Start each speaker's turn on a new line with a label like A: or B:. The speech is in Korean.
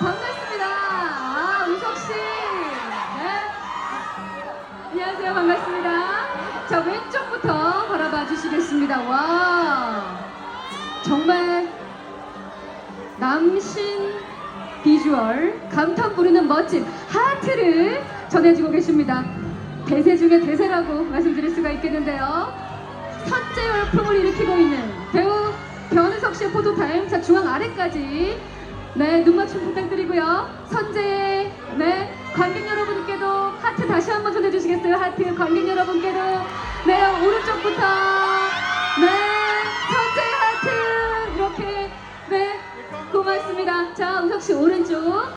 A: 반갑습니다. 아, 은석 씨. 네. 안녕하세요. 반갑습니다. 자, 왼쪽부터 바라봐 주시겠습니다. 와. 정말 남신 비주얼, 감탄 부리는 멋진 하트를 전해주고 계십니다. 대세 중에 대세라고 말씀드릴 수가 있겠는데요. 선제 열풍을 일으키고 있는 배우 변우석 씨의 포토타임 자 중앙 아래까지 네, 눈 맞춤 부탁드리고요. 선제, 네, 관객 여러분께도 하트 다시 한번 전해주시겠어요? 하트 관객 여러분께도. 네, 오른쪽부터. 네, 선제 하트. 이렇게. 네, 고맙습니다. 자, 우석 씨 오른쪽.